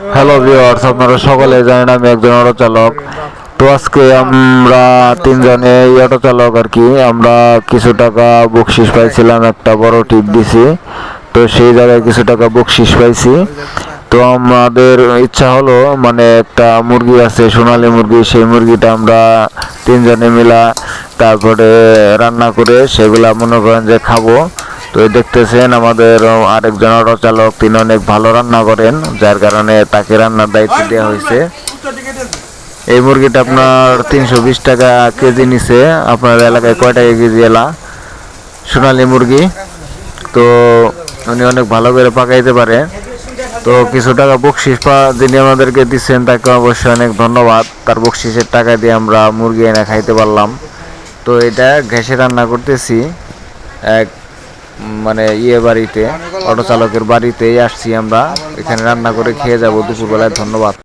Hello viewers আপনারা সকলে জানেন আমি একজন অটো চালক। তো আজকে আমরা তিনজনে এই অটো চালক আর কি। আমরা কিছু টাকা বকশিস পাইছিলাম, একটা বড় টিপ দিছি। তো সেই জায়গায় কিছু টাকা বকশিস পাইছি। তো আমাদের ইচ্ছা হলো মানে একটা মুরগি আছে, সোনালী মুরগি, সেই মুরগিটা আমরা তিনজনে মিলা তারপরে রান্না করে সেগুলা মনে করেন যে খাব। তো দেখতেছেন আমাদের আরেকজন অটো চালক, তিনি অনেক ভালো রান্না করেন, যার কারণে তাকে রান্নার দায়িত্ব দেওয়া হয়েছে। এই মুরগিটা আপনার তিনশো বিশ টাকা কেজি নিছে। আপনার এলাকায় কয় টাকা কেজি এলা? সোনালী মুরগি। তো উনি অনেক ভালো করে পাকাইতে পারে। তো কিছু টাকা বকশিস পা যিনি আমাদেরকে দিচ্ছেন, তাকে অবশ্যই অনেক ধন্যবাদ। তার বকশিসের টাকা দিয়ে আমরা মুরগি এনে খাইতে পারলাম। তো এটা গ্যাসে রান্না করতেছি। এক মানে ইয়ে বাড়িতে অটো চালকের বাড়িতেই আসছি আমরা। এখানে রান্না করে খেয়ে যাব দুপুরবেলায় ধন্যবাদ।